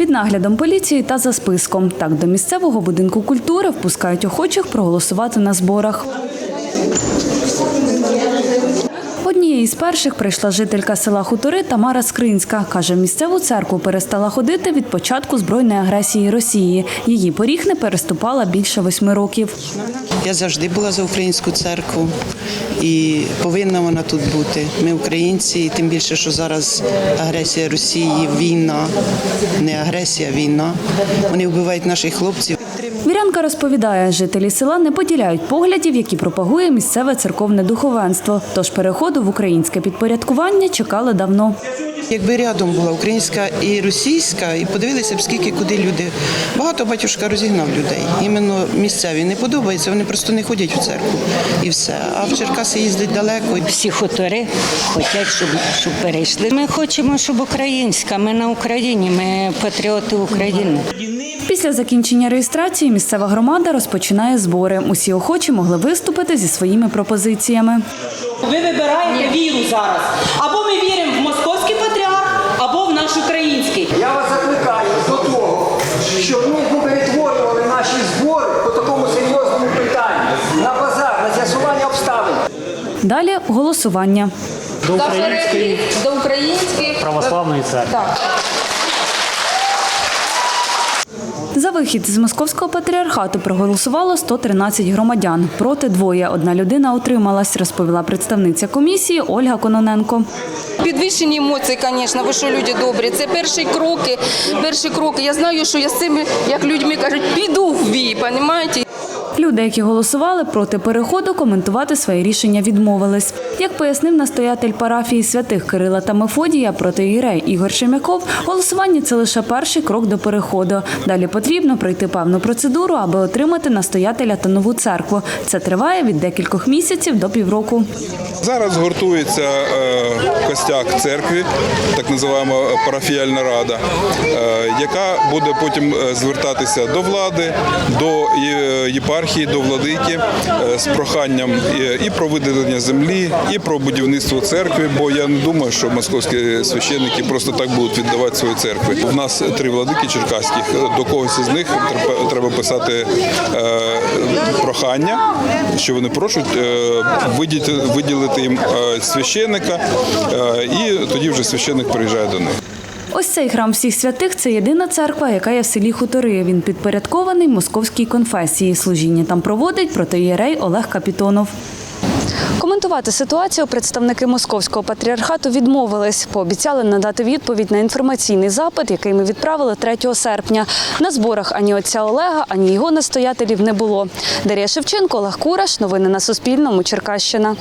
Під наглядом поліції та за списком. Так до місцевого будинку культури впускають охочих проголосувати на зборах. Однією з перших прийшла жителька села Хутори Тамара Скринська. Каже, місцеву церкву перестала ходити від початку збройної агресії Росії. Її поріг не переступала більше восьми років. Я завжди була за українську церкву і повинна вона тут бути. Ми українці, і тим більше, що зараз агресія Росії, війна, не агресія, війна. Вони вбивають наших хлопців. Вірянка розповідає, жителі села не поділяють поглядів, які пропагує місцеве церковне духовенство. Тож переходу в українське підпорядкування чекали давно. Якби рядом була українська і російська, і подивилися б, скільки куди люди. Багато батюшка розігнав людей. Іменно місцеві не подобається, вони просто не ходять у церкву і все. А в Черкаси їздять далеко. Всі хутори хочуть, щоб, щоб перейшли. Ми хочемо, щоб українська. Ми на Україні, ми патріоти України. Після закінчення реєстрації місцева громада розпочинає збори. Усі охочі могли виступити зі своїми пропозиціями. Ви вибираєте віру зараз. Або ми віримо в московський патріарх, або в наш український. Я вас закликаю до того, щоб ми перетворювали наші збори по такому серйозному питанню на базар, на з'ясування обставин. Далі голосування. до української до українських православної церкви. Так. За вихід з московського патріархату проголосувало 113 громадян. Проти двоє. Одна людина утрималась, розповіла представниця комісії Ольга Кононенко. Підвищені емоції, звісно, ви що люди добрі. Це перші кроки. Перші кроки. Я знаю, що я з цими, як людьми кажуть, піду в бій, розумієте? Люди, які голосували проти переходу, коментувати своє рішення відмовились. Як пояснив настоятель парафії святих Кирила та Мефодія проти єрей Ігор Шемяков, голосування це лише перший крок до переходу. Далі потрібно пройти певну процедуру, аби отримати настоятеля та нову церкву. Це триває від декількох місяців до півроку. Зараз гуртується е, костяк церкви, так називаємо парафіяльна рада, е, яка буде потім е, звертатися до влади, до є- єпархії, до владики е, з проханням і- і про виділення землі, і про будівництво церкви. Бо я не думаю, що московські священники просто так будуть віддавати свої церкви. У нас три владики черкаських. До когось із них треба- писати е, прохання, що вони просять е, виділити, їм е, священника, е, і тоді вже священник приїжджає до них. Ось цей храм всіх святих це єдина церква, яка є в селі Хутори. Він підпорядкований московській конфесії. Служіння там проводить протиєрей Олег Капітонов. Коментувати ситуацію представники московського патріархату відмовились. Пообіцяли надати відповідь на інформаційний запит, який ми відправили 3 серпня. На зборах ані отця Олега, ані його настоятелів не було. Дар'я Шевченко, Олег Кураш. Новини на Суспільному. Черкащина.